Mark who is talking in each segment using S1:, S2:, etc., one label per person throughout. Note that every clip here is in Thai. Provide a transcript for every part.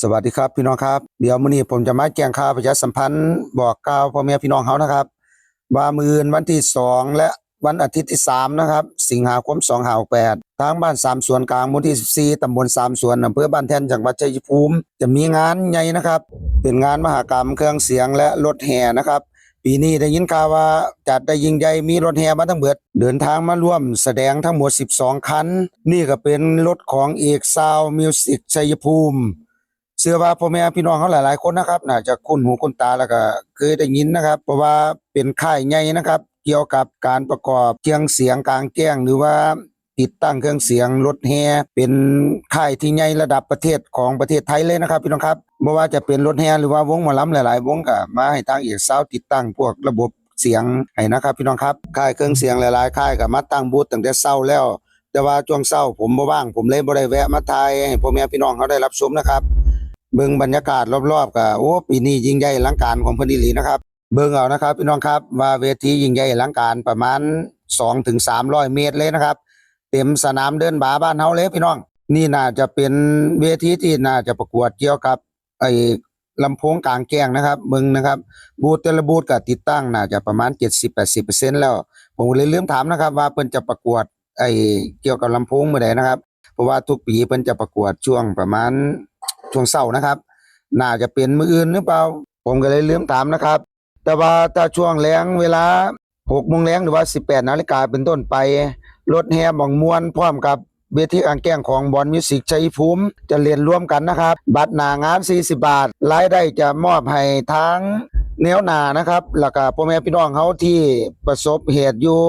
S1: สวัสดีครับพี่น้องครับเดี๋ยวมื้อนี้ผมจะมาแจ้งข่าวประชาสัมพันธ์บอกกล่าวพ่อแม่พี่น้องเขานะครับ ว่ามื้ออื่นวันที่ 2 และวันอาทิตย์ที่ 3 นะครับ สิงหาคม2568ทางบ้านสามสวนกลางหมู่ที่14ตำบลสามสวนอำเภอบ้านแท่นจังหวัดชัยภูมิ จะมีงานใหญ่นะครับ เป็นงานมหกรรมเครื่องเสียงและรถแห่นะครับ ปีนี้ได้ยินข่าวว่าจัดได้ยิ่งใหญ่มีรถแห่มาทั้งเบิด เดินทางมาร่วมแสดงทั้งหมด 12 คัน นี่ก็เป็นรถของเอกซาวมิวสิกชัยภูมิ เชื่อว่าพ่อแม่พี่น้องเขาหลาย ๆ คนนะครับน่าจะคุ้นหูคุ้นตาแล้วก็เคยได้ยินนะครับ เพราะว่าเป็นค่ายใหญ่นะครับ เกี่ยวกับการประกอบเครื่องเสียงกลางแจ้งหรือว่าติดตั้งเครื่องเสียงรถแฮเป็นค่ายที่ใหญ่ระดับประเทศของประเทศไทยเลยนะครับพี่น้องครับไม่ว่าจะเป็นรถแฮหรือว่าวงหมอลำหลาย ๆ วงก็มาให้ทางเอกซาวติดตั้งพวกระบบเสียงให้นะครับพี่น้องครับค่ายเครื่องเสียงหลาย ๆ ค่ายก็มาตั้งบูธตั้งแต่เช้าแล้ว แต่ว่าช่วงเช้าผมบ่ว่าง ผมเลยบ่ได้แวะมาถ่ายให้พ่อแม่พี่น้องเขาได้รับชมนะครับ เบิ่งบรรยากาศรอบๆก็โอ้ปีนี้ยิ่งใหญ่ลังการของเพิ่นอีหลีนะครับ เบิ่งเอานะครับพี่น้องครับว่าเวทียิ่งใหญ่ลังการประมาณ2ถึง300 เมตรเลยนะครับ เต็มสนามเดินบาบ้านเฮาเลยพี่น้อง นี่น่าจะเป็นเวทีที่น่าจะประกวดเกี่ยวกับไอ้ลำโพงกลางแจ้งนะครับเบิ่งนะครับบูธแต่ละบูธก็ติดตั้งน่าจะประมาณ 70-80%แล้ว ผมเลยลืมถามนะครับ ว่าเพิ่นจะประกวดไอ้เกี่ยวกับลำโพงเมื่อใดนะครับ เพราะว่าทุกปีเพิ่นจะประกวดช่วงประมาณ ช่วงเช้านะครับ น่าจะเป็นมืออื่นหรือเปล่า ผมก็เลยลืมถามนะครับ แต่ว่าถ้าช่วงแรงเวลา6โมงแรงหรือว่า18นาฬิกาเป็นต้นไปรถแห่บ่องมวนพร้อมกับเวทีกางแก้งของบอลมิวสิกชัยภูมิจะเรียนร่วมกันนะครับ บัตรหนางาน 40 บาท รายได้จะมอบให้ทั้งแนวหนานะครับ แล้วก็พ่อแม่พี่น้องเขาที่ประสบเหตุอยู่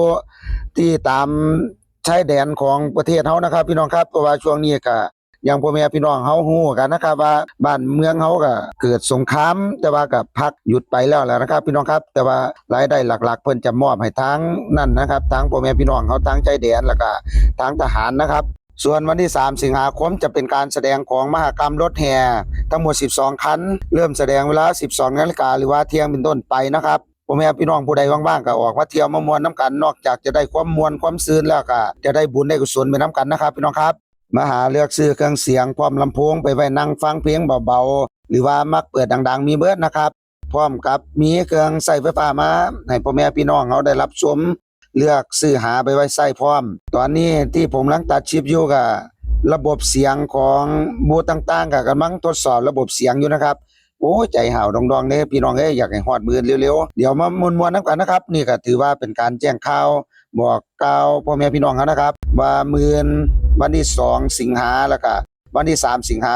S1: ที่ตามชายแดนของประเทศเฮานะครับ พี่น้องครับเพราะว่าช่วงนี้ก็ อย่างพ่อแม่พี่น้องเฮาฮู้กันนะครับว่าบ้านเมืองเฮาก็เกิดสงคราม แต่ว่าก็พักหยุดไปแล้วแหละนะครับ พี่น้องครับ แต่ว่ารายได้หลัก ๆ เพิ่นจะมอบให้ทางนั่นนะครับทางพ่อแม่พี่น้องเฮาทางใจแดนแล้วก็ทางทหารนะครับ ส่วนวันที่ 3 สิงหาคมจะเป็นการแสดงของมหกรรมรถแห่ทั้งหมด 12 คันเริ่มแสดงเวลา 12นาฬิกาหรือว่าเที่ยงเป็นต้นไปนะครับพ่อแม่พี่น้องผู้ใดว่างๆก็ออกมาเที่ยวมามวนน้ำกันนอกจากจะได้ความมวนความซื่นแล้วก็จะได้บุญได้กุศลไปน้ำกันนะครับ พี่น้องครับ มาหาเลือกซื้อเครื่องเสียงพร้อมลำโพงไปไว้นั่งฟังเพลงเบาๆ หรือว่ามักเปิดดัง ๆ มีเบิดนะครับ พร้อมกับมีเครื่องใส่ไฟฟ้ามาให้พ่อแม่พี่น้องเขาได้รับชมเลือกซื้อหาไปไว้ใส่พร้อม ตอนนี้ที่ผมลังตัดชิปอยู่กับระบบเสียงของบูต่างๆกับกำลังทดสอบระบบเสียงอยู่นะครับโอ้ใจห่าวดองๆเด้พี่น้องเอ้ยอยากให้ฮอดมือเร็วๆ เดี๋ยวมามวนๆน้ำกันนะครับ นี่ก็ถือว่าเป็นการแจ้งข่าว บอกกล่าวพ่อแม่พี่น้องเขานะครับ ว่ามือน วันที่2สิงหาแล้วก็วันที่3สิงหา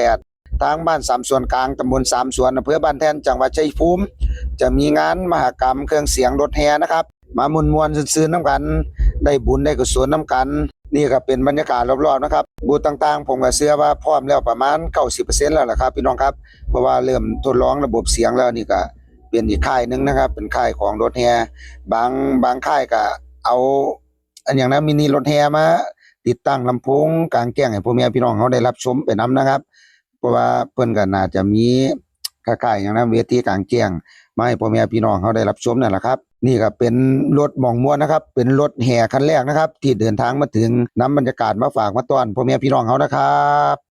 S1: 2568ทางบ้านสามส่วนกลางตำบลสามส่วนอำเภอบ้านแท่นจังหวัดชัยภูมิ จะมีงานมหกรรมเครื่องเสียงรถแห่นะครับ มามวนมวนซื่อๆน้ำกัน ได้บุญได้กุศลน้ำกัน นี่ก็เป็นบรรยากาศรอบๆนะครับ บูธต่างๆ ผมก็เชื่อว่าพร้อมแล้วประมาณ 90%แล้วล่ะครับพี่น้องครับ เพราะว่าเริ่มทดลองระบบเสียงแล้วนี่ก็เป็นอีกค่ายหนึงนะครับ เป็นค่ายของรถแฮบางบางค่ายก็เอา อันอย่างนั้นมินิรถแฮมา ติดตั้งลำโพงกลางแจ้งให้พ่อแม่พี่น้องเขาได้รับชมไปนํนะครับ เพราะว่าเพิ่นก็น่าจะมีคล้ายๆอย่างนั้นเวทีกลางแจ้งมาให้พ่อแม่พี่น้องเขาได้รับชมนั่นแหละครับ นี่ก็เป็นรถหมองม้วนนะครับ เป็นรถแห่คันแรกนะครับ ที่เดินทางมาถึงนำบรรยากาศมาฝากมาต้อนพ่อแม่พี่น้องเขานะครับ